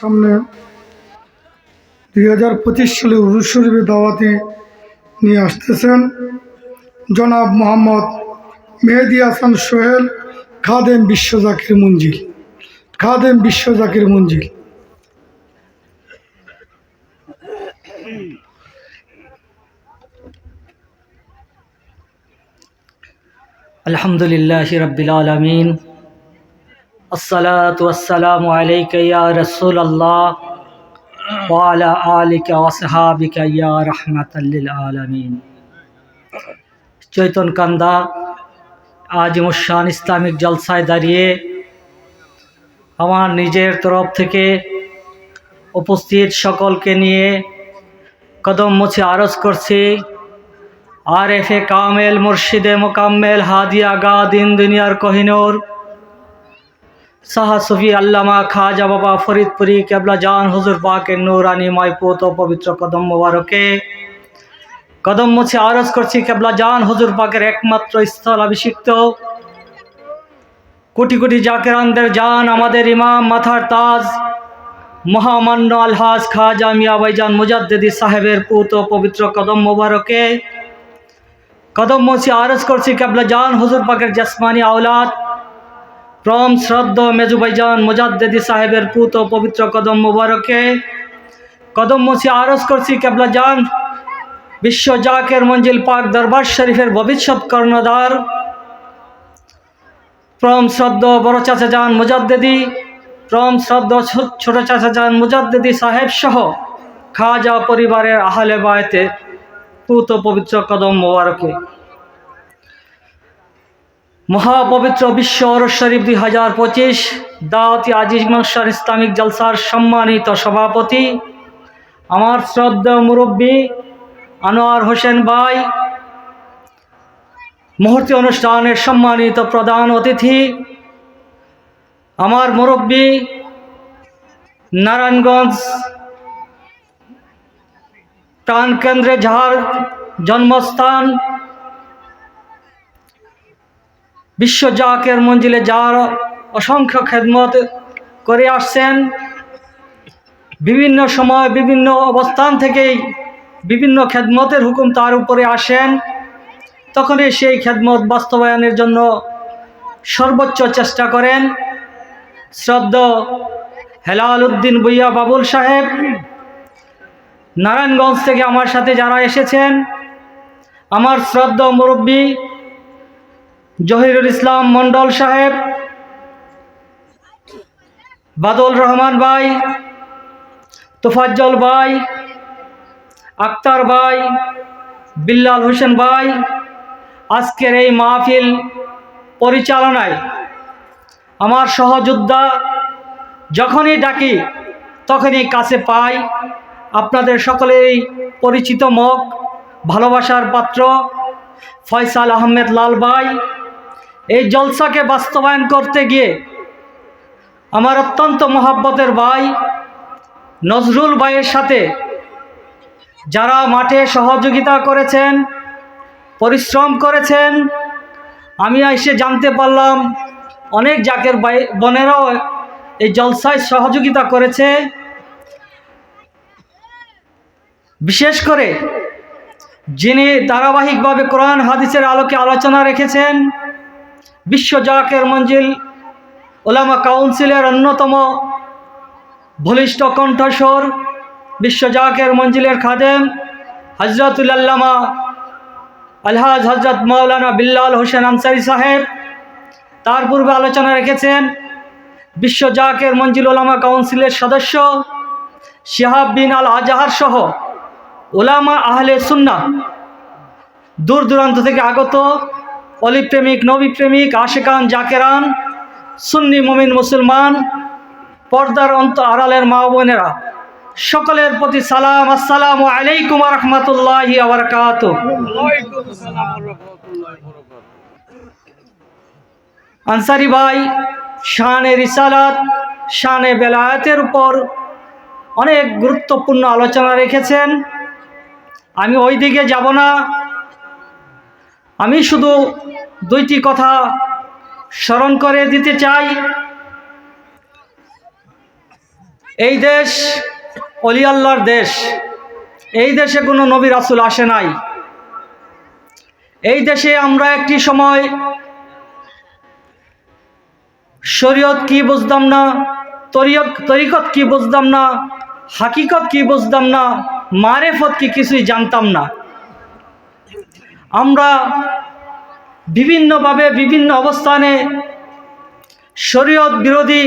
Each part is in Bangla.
সামনে দুই হাজার পঁচিশ সালে উরুজ শরীফে দাওয়াতি নিয়ে আসতেছেন জনাব মোহাম্মদ মেহেদি হাসান সোহেল খাদেম বিশ্ব জাকির মঞ্জিল। খাদেম বিশ্ব জাকির মঞ্জিল। আলহামদুলিল্লাহ রবিল আলমিন। الصلاة والسلام عليك يا رسول الله وعلى آلك وصحابك يا رحمة للعالمين চৈতন কান্দা আজিমুসান ইসলামিক জলসায় দাঁড়িয়ে আমার নিজের তরফ থেকে উপস্থিত সকলকে নিয়ে কদম মুছে আরজ করছি আরেফে কামেল মুর্শিদে মোকাম্মেল হাদিয়া গা দিন দুনিয়ার কহিনুর সাহা সফি আল্লামা খাজা বাবা ফরিদপুরি, কেবলা জান হুজুর পাকের নূরানি, মাইপুত পবিত্র কদম মোবারকে। কদম মুছে আরজ করছি, কেবলা জান হুজুর পাকের একমাত্র স্থল অভিষিক্ত। কোটি কোটি জাকেরানদের জান, আমাদের ইমাম মাথার তাজ। মহামান্য আলহাজ খাজা মিয়া ভাইজান মুজাদ্দেদি সাহেবের পুত পবিত্র কদম মোবারকে। কদম মসি আরজ করছি, কেবলা জান হুজুর পাকের জাসমানি আওলাদ। প্রম শ্রদ্ধ মেজু ভাইজান মুজাদ্দেদি সাহেবের পুত ও পবিত্র কদম মোবারকে। কদম মসি আরজ করছি কেবলা জান, বিশ্ব জাকের মঞ্জিল পাক দরবার শরীফের ভবিষ্যৎ কর্ণধার। প্রম শ্রদ্ধ বড় চাচা যান মুজাদ্দেদি প্রম শ্রদ্ধ ছোট চাচা যান মুজাদ্দেদি সাহেব সহ খাজা পরিবারের আহলে বায়তে পুত পবিত্র কদম মোবারকে। মহাপবিত্র বিশ্ব অরস দুই হাজার পঁচিশ, দাওয়াতি আজিজ মনসার ইসলামিক জলসার সম্মানিত সভাপতি, আমার শ্রদ্ধা মুরব্বী আনোয়ার হোসেন ভাই, মুহূর্তে অনুষ্ঠানের সম্মানিত প্রধান অতিথি, আমার মুরব্বী নারায়ণগঞ্জ প্রাণকেন্দ্রে যাহার জন্মস্থান বিশ্ব জাকের মঞ্জিলে যার অসংখ্য খেদমত করে আসছেন। বিভিন্ন সময় বিভিন্ন অবস্থান থেকেই বিভিন্ন খেদমতের হুকুম তার উপরে আসেন। তখনই সেই খেদমত বাস্তবায়নের জন্য সর্বোচ্চ চেষ্টা করেন শ্রদ্ধ হেলাল উদ্দিন বইয়া বাবুল সাহেব। নারায়ণগঞ্জ থেকে আমার সাথে যারা এসেছেন, আমার শ্রদ্ধ মুরব্বী জহিরুল ইসলাম মণ্ডল সাহেব, বাদল রহমান ভাই, তোফাজ্জল ভাই, আক্তার ভাই, বিল্লাল হোসেন ভাই, আজকের এই মাহফিল পরিচালনায় আমার সহযোদ্ধা যখনই ডাকি তখনই কাছে পাই আপনাদের সকলেই পরিচিত মুখ ভালোবাসার পাত্র, ফয়সাল আহমেদ লাল ভাই এই জলসাকে বাস্তবায়ন করতে গিয়ে আমার অত্যন্ত মহাব্বতের ভাই নজরুল ভাইয়ের সাথে যারা মাঠে সহযোগিতা করেছেন, পরিশ্রম করেছেন, আমি এসে জানতে পারলাম অনেক জাকের বোনেরাও এই জলসায় সহযোগিতা করেছে। বিশেষ করে যিনি ধারাবাহিকভাবে কোরআন, হাদিসের আলোকে আলোচনা রেখেছেন বিশ্ব জাকের মঞ্জিল, ওলামা কাউন্সিলের অন্যতম বলিষ্ঠ কণ্ঠস্বর, বিশ্ব জাকের মঞ্জিলের খাদেম হজরতুল্লামা আলহাজ হজরত মৌলানা বিল্লাল হোসেন আনসারি সাহেব। তার পূর্বে আলোচনা রেখেছেন, বিশ্ব জাকের মঞ্জিল ওলামা কাউন্সিলের সদস্য শিহাব বিন আল আজাহার সহ ওলামা আহলে সুন্না দূর দূরান্ত থেকে আগত অলি প্রেমিক নবী প্রেমিক আশেকান, জাকেরান, সুন্নি, মুমিন, মুসলমান, পর্দার অন্ত আড়ালের মা বোনেরা, সকলের প্রতি সালাম, আসসালামু আলাইকুম রহমতুল্লাহি আনসারি ভাই, শানে রিসালাত, শানে বেলায়াতের উপর অনেক গুরুত্বপূর্ণ আলোচনা রেখেছেন। আমি ওই দিকে যাব না। আমি শুধু দুইটি কথা স্মরণ করে দিতে চাই। এই দেশ অলি আল্লাহর দেশ। এই দেশে কোনো নবী রাসুল আসে নাই। এই দেশে আমরা একটি সময় শরীয়ত কি বুঝতাম না তরিকত কি বুঝতাম না, হাকিকত কি বুঝতাম না, মারেফত কি কিছুই জানতাম না। আমরা বিভিন্নভাবে, বিভিন্ন অবস্থানে শরীয়ত বিরোধী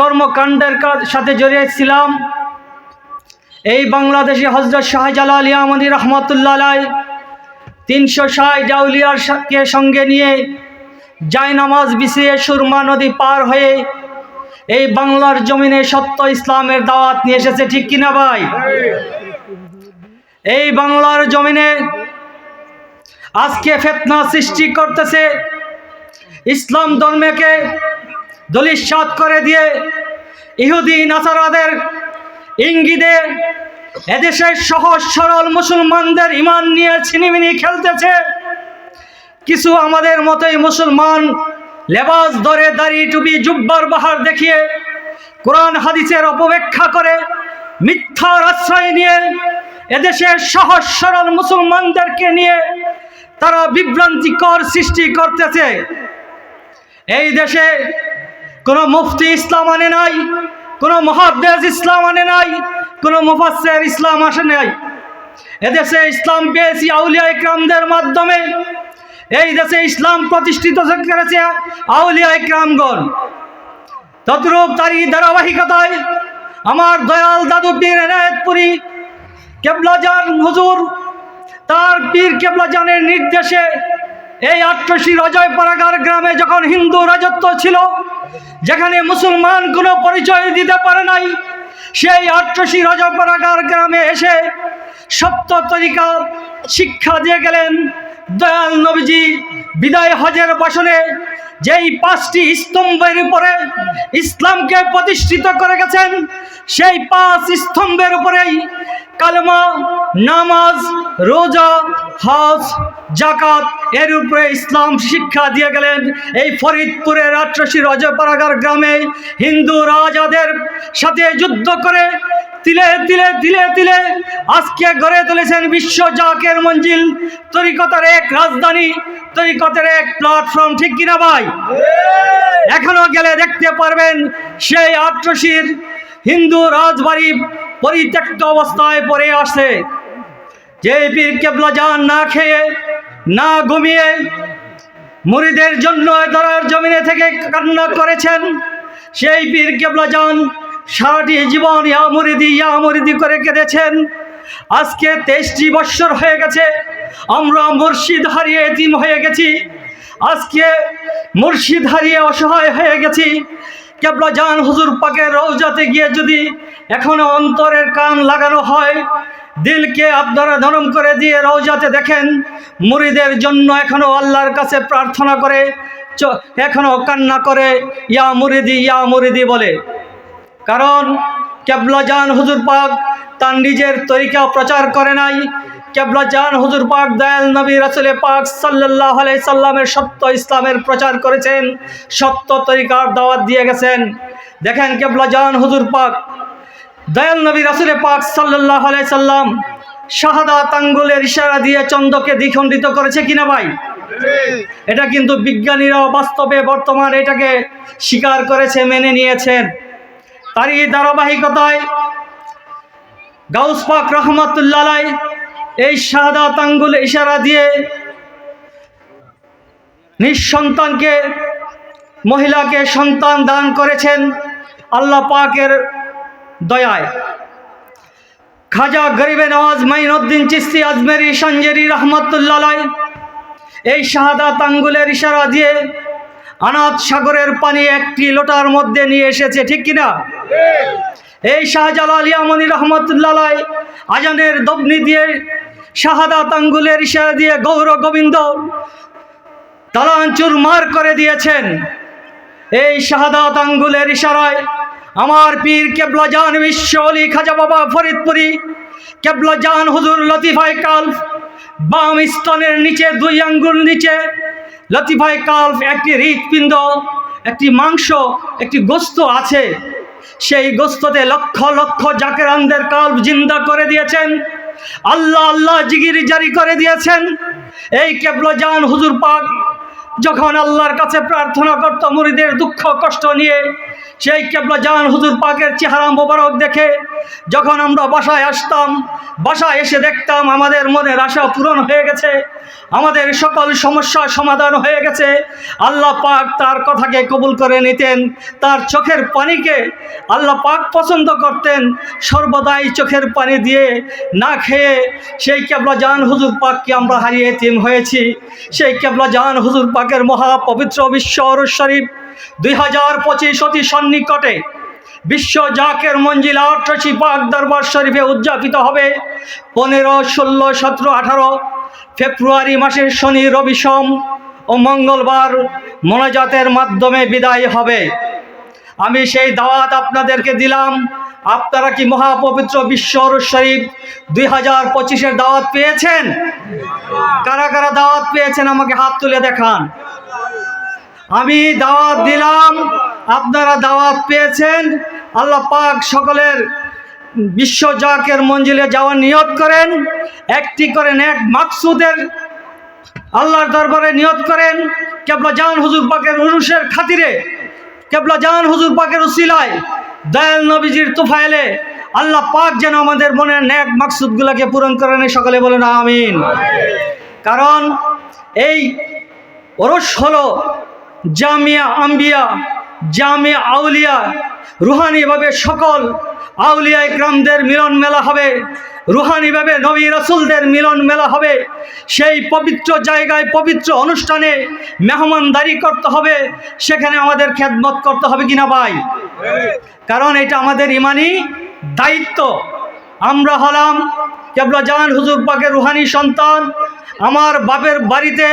কর্মকাণ্ডের সাথে জড়িয়েছিলাম এই বাংলাদেশে হজরত শাহজালাল ইয়ামনি রহমতুল্লাহ আলাই তিনশো ষাট জাউলিয়ার সঙ্গে নিয়ে জায়নামাজ বিছিয়ে সুরমা নদী পার হয়ে এই বাংলার জমিনে সত্য ইসলামের দাওয়াত নিয়ে এসেছে, ঠিক কিনা ভাই? এই বাংলার জমিনে আজকে ফেতনা সৃষ্টি করতেছে। ইসলাম ধর্মকে দলিশ্বাত করে দিয়ে ইহুদি নাসারাদের ইঙ্গিতে এদেশের সহজ, সরল মুসলমানদের ইমান নিয়ে ছিনিমিনি খেলতেছে। কিছু আমাদের মতোই মুসলমান লেবাস ধরে দাড়ি টুপি জুব্বার বাহার দেখিয়ে কোরআন হাদিসের অপব্যাখ্যা করে মিথ্যার আশ্রয় নিয়ে এদেশের সহজ, সরল মুসলমানদেরকে নিয়ে তারা বিভ্রান্তিকর সৃষ্টি করতেছে। এই দেশে কোনো মুফতি ইসলাম আনে নাই, কোনো মহাদ্দেশ ইসলাম আনে নাই, কোনো মুফাসের ইসলাম আসে নাই। এদেশে ইসলাম পেয়েছি আউলিয়া ইকরামদের মাধ্যমে। এই দেশে ইসলাম প্রতিষ্ঠিত করেছে আউলিয়া ইকরামগণ। তদ্রূপ তারই ধারাবাহিকতায় আমার দয়াল দাদু পীর এনায়তপুরী কেবলাজান হুজুর তার পীর কেবলাজানের নির্দেশে এই আট্রসি রজয় পারাগার গ্রামে যখন হিন্দু রাজত্ব ছিল, যেখানে মুসলমান কোনো পরিচয় দিতে পারে নাই, সেই আট্রসি রজয় পারাগার গ্রামে এসে সপ্ত তরিকার শিক্ষা দিয়ে গেলেন। দয়াল নবীজি বিদায় হজের বাসনে যেই পাঁচটি স্তম্ভের উপরে ইসলামকে প্রতিষ্ঠিত করে গেছেন, সেই পাঁচ স্তম্ভের উপরেই কালমা, নামাজ, রোজা, হজ জাকাত এর উপরে ইসলাম শিক্ষা দিয়ে গেলেন। এই ফরিদপুরের আট্রসি রজপাড়াগার গ্রামে হিন্দু রাজাদের সাথে যুদ্ধ করে তিলে তিলে তিলে তিলে আজকে গড়ে তুলেছেন বিশ্ব জাকের মঞ্জিল। তরিকতার এক রাজধানী তরিকতের এক প্ল্যাটফর্ম ঠিক কিনা ভাই? এখনও গেলে দেখতে পারবেন সেই আট্রসির হিন্দু রাজবাড়ি পরিত্যক্ত অবস্থায় পড়ে আসে যে পীর কেবলা যান না খেয়ে না ঘুমিয়ে মুড়িদের জন্য ধরার জমিনে থেকে কান্না করেছেন সেই পীর কেবলা যান সারাটি জীবন ইয়া মুরিদি ইয়া মুরিদি করে কেঁদেছেন। আজকে তেইশটি বৎসর হয়ে গেছে, আমরা মুর্শিদ হারিয়ে এতিম হয়ে গেছি। আজকে মুর্শিদ হারিয়ে অসহায় হয়ে গেছি। কেবলা জান হুজুর পাকের রৌজাতে গিয়ে যদি এখনও অন্তরের কান লাগানো হয়, দিলকে আপনারা নরম করে দিয়ে রৌজাতে দেখেন, মুরিদের জন্য এখনও আল্লাহর কাছে প্রার্থনা করে এখনও কান্না করে, ইয়া মুরিদি ইয়া মুরিদি বলে। কারণ কেবলা জান হুজুর পাক তার নিজের তরিকা প্রচার করে নাই। কেবলা জান হুজুর পাক দয়াল নবী রাসুলে পাক সাল্লাহ সাল্লামের সত্য ইসলামের প্রচার করেছেন, সত্য তরিকার দাওয়াত দিয়ে গেছেন। দেখেন কেবলা জান হুজুর পাক দয়াল নবী রাসুলে পাক সাল্লাহ সাল্লাম শাহাদাত আঙ্গুলের ইশারা দিয়ে চন্দ্রকে দ্বিখণ্ডিত করেছে কিনা ভাই? এটা কিন্তু বিজ্ঞানীরা বাস্তবে বর্তমান এটাকে স্বীকার করেছে, মেনে নিয়েছেন। তারই ধারাবাহিকতায় গাউস পাক রহমতুল্লাহ এই শাহাদাত আঙ্গুল ইশারা দিয়ে নিঃসন্তানকে, মহিলাকে সন্তান দান করেছেন আল্লাহ পাকের দয়ায়। খাজা গরিবে নওয়াজ মাইনুদ্দিন চিস্তি আজমেরি সঞ্জেরি রহমতুল্লাহ এই শাহাদাত আঙ্গুলের ইশারা দিয়ে আনাত সাগরের পানি একটি লোটার মধ্যে নিয়ে এসেছে, ঠিক কিনা? এই শাহজালাল ইয়ামনি রহমতুল্লাহ আজানের দবনি দিয়ে শাহাদাত আঙ্গুলের ইশারা দিয়ে গৌর গোবিন্দ তালাঞ্চুর মার করে দিয়েছেন। এই শাহাদাত আঙ্গুলের ইশারায় আমার পীর কেবলা জান বিশ্ব অলি খাজা বাবা ফরিদপুরি, কেবলা জান হুজুর লতিফাই কাল বাম স্তনের নিচে, দুই আঙ্গুল নিচে লতিফাই কালফ একটি হৃৎপিণ্ড, একটি মাংস, একটি গোস্ত আছে। সেই গোস্ততে লক্ষ লক্ষ জাকেরানদের কাল্প জিন্দা করে দিয়েছেন। আল্লাহ আল্লাহ জিগিরি জারি করে দিয়েছেন। এই কেবল জান হুজুর পাক যখন আল্লাহর কাছে প্রার্থনা করত মুরিদের দুঃখ, কষ্ট নিয়ে, সেই কেবলা জান হুজুর পাকের চেহারা মোবারক দেখে, যখন আমরা বাসায় আসতাম, বাসায় এসে দেখতাম আমাদের মনের আশা পূরণ হয়ে গেছে, আমাদের সকল সমস্যা সমাধান হয়ে গেছে, আল্লাহ পাক তার কথাকে কবুল করে নিতেন, তার চোখের পানিকে আল্লাহ পাক পছন্দ করতেন, সর্বদাই চোখের পানি দিয়ে না খেয়ে, সেই কেবলা জান হুজুর পাককে আমরা হারিয়ে তিম হয়েছি, সেই কেবলা জান হুজুর পাকের মহা পবিত্র বিশ্ব অরস শরীফ দুই হাজার পঁচিশ অতি সন্নিকটে বিশ্ব জাকের মঞ্জিলা অট্টশি পাক দরবার শরীফে উদযাপিত হবে পনেরো, ষোলো, সতেরো, আঠারো ফেব্রুয়ারি মাসের শনি, রবি সোম ও মঙ্গলবার মোনাজাতের মাধ্যমে বিদায় হবে। আমি সেই দাওয়াত আপনাদেরকে দিলাম। আপনারা কি মহাপবিত্র বিশ্ব অরস শরীফ দুই হাজার পঁচিশের দাওয়াত পেয়েছেন? কারা কারা দাওয়াত পেয়েছেন? আমাকে হাত তুলে দেখান। আমি দাওয়াত দিলাম, আপনারা দাওয়াত পেয়েছেন। আল্লাহ পাক সকলের বিশ্ব জাকের মঞ্জিলে যাওয়ার নিয়ত করেন, একটি করেন এক মাকসুদের আল্লাহর দরবারে নিয়ত করেন। কেবলা জান হুজুর পাকের উরুষের খাতিরে, কেবলা জান হুজুর পাকের উসিলায় দয়াল নবীজির তুফাইলে আল্লাহ পাক যেন আমাদের মনের ন্যাক মাকসুদগুলোকে পূরণ করেন সকলে বলেন, আমিন। কারণ এই ওরস হলো জামিয়া আম্বিয়া, জামিয়া আউলিয়া রুহানিভাবে সকল আউলিয়া ইকরামদের মিলন মেলা হবে। রুহানিভাবে নবী রসুলদের মিলন মেলা হবে। সেই পবিত্র জায়গায়, পবিত্র অনুষ্ঠানে মেহমানদারি করতে হবে। সেখানে আমাদের খেদমত করতে হবে কিনা ভাই? কারণ এটা আমাদের ইমানি দায়িত্ব। আমরা হলাম কেবলা জাহান হুজুর পাকের রুহানি সন্তান। আমার বাপের বাড়িতে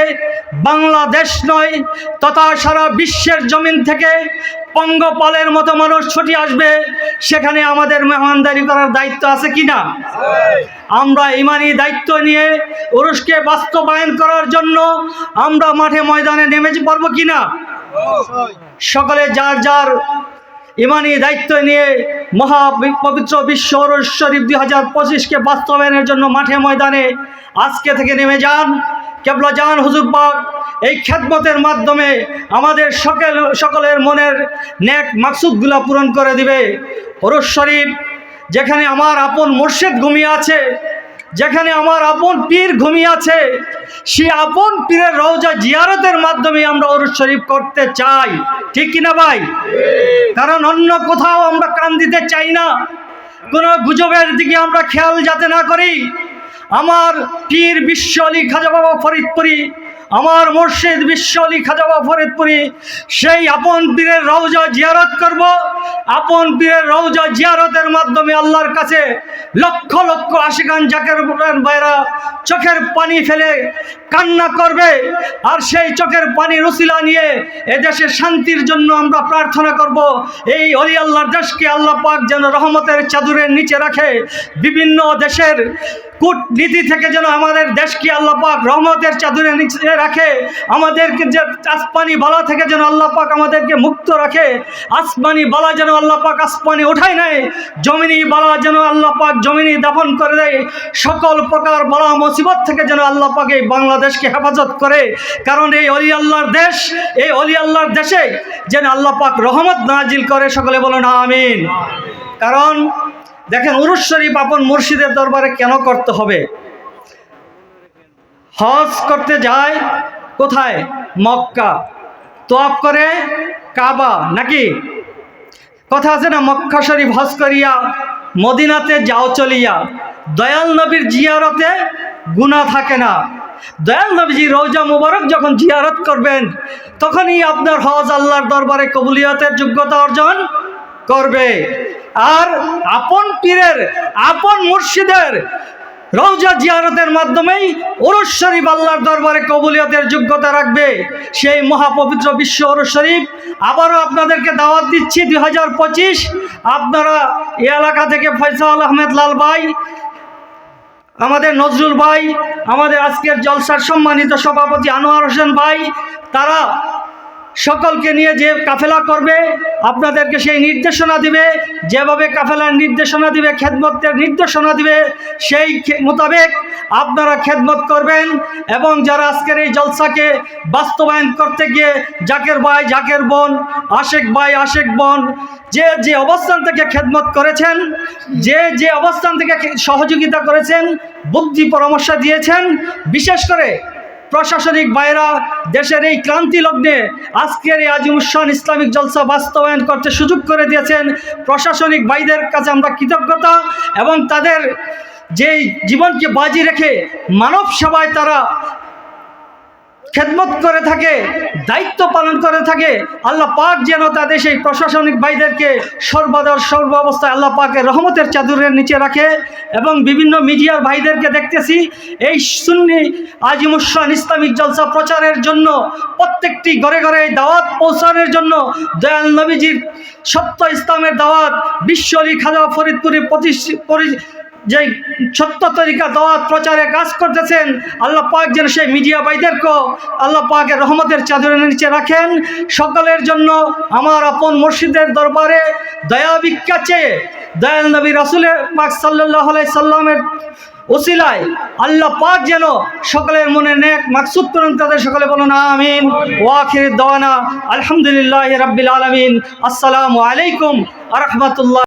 বাংলাদেশ নয়, তথা সারা বিশ্বের জমিন থেকে পঙ্গপালের মতো মানুষ ছুটি আসবে, সেখানে আমাদের মেহমানদারি করার দায়িত্ব আছে কি না আমরা ইমানি দায়িত্ব নিয়ে উরুষকে বাস্তবায়ন করার জন্য আমরা মাঠে ময়দানে নেমে পারব কি না সকলে যার যার ইমানি দায়িত্ব নিয়ে মহা পবিত্র বিশ্ব শরীফ দুই হাজার পঁচিশকে বাস্তবায়নের জন্য মাঠে ময়দানে আজকে থেকে নেমে যান। কেবলা যান হুজুর পাক, এই খেদমতের মাধ্যমে আমাদের সকল, সকলের মনের ন্যাক মাকসুদগুলা পূরণ করে দিবে। ওরস শরীফ, যেখানে আমার আপন মোর্শেদ ঘুমিয়ে আছে, যেখানে আমার আপন পীর ঘুমিয়ে আছে, সে আপন পীরের রওজা জিয়ারতের মাধ্যমে আমরা ওরস শরীফ করতে চাই। ঠিক কিনা ভাই? কারণ অন্য কোথাও আমরা কান দিতে চাই না। কোনো গুজবের দিকে আমরা খেয়াল যাতে না করি। আমার পীর বিশ্ব আলী খাজা বাবা ফরিদপুরি আমার মুর্শিদ বিশ্ব আলী খাজা বাবা ফরিদপুরি, সেই আপন পীরের রৌজা জিয়ারত করব। আপন পীরের রৌজা জিয়ারতের মাধ্যমে আল্লাহর কাছে লক্ষ লক্ষ আশিকান জাকের বাইরা চোখের পানি ফেলে কান্না করবে। আর সেই চোখের পানি রসিলা নিয়ে এদেশের শান্তির জন্য আমরা প্রার্থনা করব। এই অলি আল্লাহর দেশকে আল্লাহ পাক যেন রহমতের চাদরের নিচে রাখে। বিভিন্ন দেশের কূটনীতি থেকে যেন আমাদের দেশকে আল্লাহ পাক রহমতের চাদরের নিচে রাখে, আমাদেরকে যে আসমানি বালা থেকে যেন আল্লাহ পাক আমাদেরকে মুক্ত রাখে, আসমানি বালা যেন আল্লাহ পাক আসমানি ওঠায় নেয়, জমিনি বালা যেন আল্লাহ পাক জমিনি দাফন করে দেয়, সকল প্রকার বালা মুসিবত থেকে যেন আল্লাহ পাক এই বাংলাদেশকে হেফাজত করে। কারণ এই অলি আল্লাহর দেশ, এই অলি আল্লাহর দেশে যেন আল্লাহ পাক রহমত নাজিল করে, সকলে বলো না আমিন। কারণ, দেখেন উরুস শরীফ আপন মুর্শিদের দরবারে কেন করতে হবে? হজ করতে যায় কোথায়? মক্কা। তোয়াপ করে কাবা নাকি? কথা আছে না, মক্কা শরীফ হজ করিয়া মদিনাতে যাও চলিয়া। দয়াল নবীর জিয়ারতে গুণা থাকে না। দয়াল নবীজি রৌজা মুবারক যখন জিয়ারত করবেন, তখনই আপনার হজ আল্লাহর দরবারে কবুলিয়তের যোগ্যতা অর্জন করবে। আর আপন পীরের, আপন মুর্শিদের রৌজা জিয়ারতের মাধ্যমেই ওরস শরীফ আল্লাহর দরবারে কবুলিয়তের যোগ্যতা রাখবে। সেই মহাপবিত্র বিশ্ব ওরস শরীফ আবারও আপনাদেরকে দাওয়াত দিচ্ছি দুই হাজার পঁচিশ। আপনারা এ এলাকা থেকে ফয়সাল আহমেদ লাল ভাই, আমাদের নজরুল ভাই, আমাদের আজকের জলসার সম্মানিত সভাপতি আনোয়ার হোসেন ভাই, তারা সকলকে নিয়ে যে কাফেলা করবে, আপনাদেরকে সেই নির্দেশনা দিবে, যেভাবে কাফেলার নির্দেশনা দিবে, খেদমতের নির্দেশনা দিবে, সেই মোতাবেক আপনারা খেদমত করবেন এবং যারা আজকের এই জলসাকে বাস্তবায়ন করতে গিয়ে জাকের ভাই, জাকের বোন, আশেক ভাই, আশেক বোন, যে যে অবস্থান থেকে খেদমত করেছেন, যে যে অবস্থান থেকে সহযোগিতা করেছেন, বুদ্ধি পরামর্শ দিয়েছেন, বিশেষ করে প্রশাসনিক বাইরা দেশের এই ক্রান্তি লগ্নে আজকের এই আজিমুসান ইসলামিক জলসা বাস্তবায়ন করতে সুযোগ করে দিয়েছেন প্রশাসনিক বাইদের কাছে আমরা কৃতজ্ঞতা এবং তাদের যেই জীবনকে বাজি রেখে মানব সেবায় তারা খেদমত করে থাকে, দায়িত্ব পালন করে থাকে, আল্লাহ পাক যেন তাদের সেই প্রশাসনিক ভাইদেরকে সর্বদা সর্ব অবস্থায় আল্লাহ পাকের রহমতের চাদরের নিচে রাখে এবং বিভিন্ন মিডিয়ার ভাইদেরকে দেখতেছি, এই সুন্নি আজিমুসান ইসলামিক জলসা প্রচারের জন্য, প্রত্যেকটি ঘরে ঘরে দাওয়াত পৌঁছানোর জন্য দয়াল নবীজির সত্য ইসলামের দাওয়াত বিশ্বরী খাজা ফরিদপুরে প্রতিষ্ঠিত যে সত্য তরিকা দাওয়াত প্রচারে কাজ করতেছেন, আল্লাহ পাক যেন সেই মিডিয়া ভাইদেরকেও আল্লাহ পাকের রহমতের চাদরের নিচে রাখেন। সকলের জন্য আমার আপন মসজিদের দরবারে দয়া ভিক্ষা চেয়ে দয়াল নবী রাসুলের পাক সাল্লাহ সাল্লামের ওসিলায় আল্লাহ পাক যেন সকলের মনে নেক মাকসুদ করেন, তাদের সকলে বলুন আমিন। ওয়াখির দওয়ানা আলহামদুলিল্লাহ রাব্বিল আলামিন। আসসালামু আলাইকুম আ রহমতুল্লাহ।